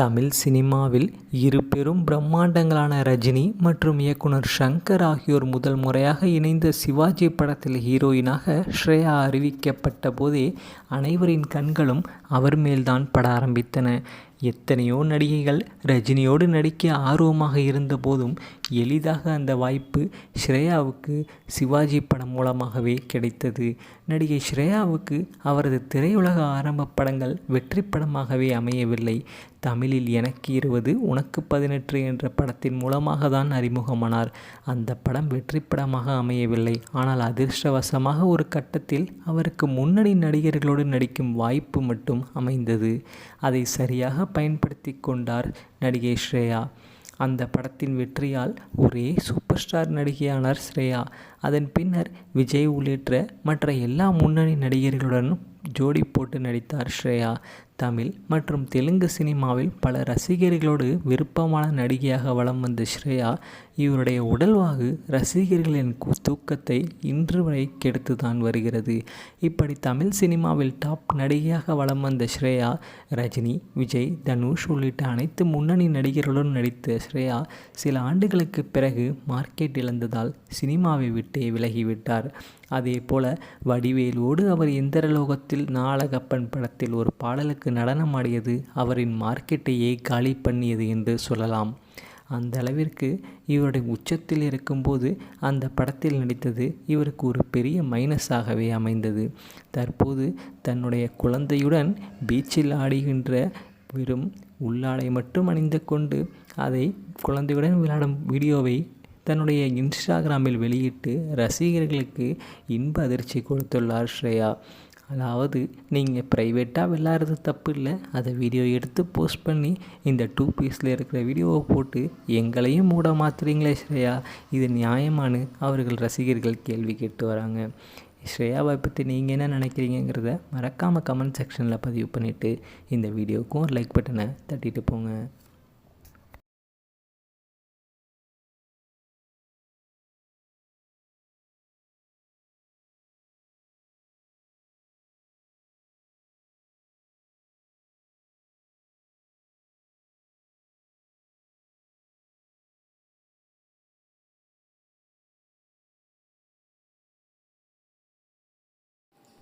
தமிழ் சினிமாவில் இரு பெரும் பிரம்மாண்டங்களான ரஜினி மற்றும் இயக்குனர் ஷங்கர் ஆகியோர் முதல் முறையாக இணைந்த சிவாஜி படத்தில் ஹீரோயினாக ஸ்ரேயா அறிவிக்கப்பட்ட போதே அனைவரின் கண்களும் அவர் மேல்தான் பட ஆரம்பித்தன. எத்தனையோ நடிகைகள் ரஜினியோடு நடிக்க ஆர்வமாக இருந்தபோதும் எளிதாக அந்த வாய்ப்பு ஸ்ரேயாவுக்கு சிவாஜி படம் மூலமாகவே கிடைத்தது. நடிகை ஸ்ரேயாவுக்கு அவரது திரையுலக ஆரம்ப படங்கள் வெற்றி படமாகவே அமையவில்லை. தமிழில் எனக்கு இருபது உனக்கு பதினெட்டு என்ற படத்தின் மூலமாக தான் அறிமுகமானார். அந்த படம் வெற்றி படமாக அமையவில்லை. ஆனால் அதிர்ஷ்டவசமாக ஒரு கட்டத்தில் அவருக்கு முன்னணி நடிகர்களோடு நடிக்கும் வாய்ப்பு மட்டும் அமைந்தது. அதை சரியாக பயன்படுத்தி கொண்டார் நடிகை ஸ்ரேயா. அந்த படத்தின் வெற்றியால் ஒரே சூப்பர் ஸ்டார் நடிகையானார் ஸ்ரேயா. அதன் பின்னர் விஜய் உள்ளிட்ட மற்ற எல்லா முன்னணி நடிகர்களுடனும் ஜோடி போட்டு நடித்தார் ஸ்ரேயா. தமிழ் மற்றும் தெலுங்கு சினிமாவில் பல ரசிகர்களோடு விருப்பமான நடிகையாக வலம் வந்த ஸ்ரேயா இவருடைய உடல்வாகு ரசிகர்களின் தூக்கத்தை இன்று வரை கெடுத்து தான் வருகிறது. இப்படி தமிழ் சினிமாவில் டாப் நடிகையாக வலம் வந்த ஸ்ரேயா ரஜினி விஜய் தனுஷ் உள்ளிட்ட அனைத்து முன்னணி நடிகர்களுடன் நடித்த ஸ்ரேயா சில ஆண்டுகளுக்கு பிறகு மார்க்கெட் இழந்ததால் சினிமாவை விட்டே விலகிவிட்டார். அதே போல வடிவேலோடு அவர் இந்திரலோகத்தில் நாளகப்பன் படத்தில் ஒரு பாடலுக்கு நடனமாடியது அவரின் மார்க்கெட்டையே காலி பண்ணியது என்று சொல்லலாம். அந்த அளவிற்கு இவருடைய உச்சத்தில் இருக்கும்போது அந்த படத்தில் நடித்தது இவருக்கு ஒரு பெரிய மைனஸாகவே அமைந்தது. தற்போது தன்னுடைய குழந்தையுடன் பீச்சில் ஆடுகின்ற வெறும் உள்ளாடை மட்டும் அணிந்து கொண்டு அதை குழந்தையுடன் விளையாடும் வீடியோவை தன்னுடைய இன்ஸ்டாகிராமில் வெளியிட்டு ரசிகர்களுக்கு இன்ப அதிர்ச்சி கொடுத்துள்ளார் ஸ்ரேயா. அதாவது நீங்கள் ப்ரைவேட்டாக விளாட்றது தப்பு இல்லை. அதை வீடியோ எடுத்து போஸ்ட் பண்ணி இந்த டூ பீஸில் இருக்கிற வீடியோவை போட்டு எங்களையும் மூட மாத்துறீங்களே ஸ்ரேயா. இது நியாயமானு அவர்கள் ரசிகர்கள் கேள்வி கேட்டு வராங்க. ஸ்ரேயாவை பற்றி நீங்கள் என்ன நினைக்கிறீங்கிறத மறக்காமல் கமெண்ட் செக்ஷனில் பதிவு பண்ணிவிட்டு இந்த வீடியோவுக்கும் ஒரு லைக் பட்டனை தட்டிட்டு போங்க.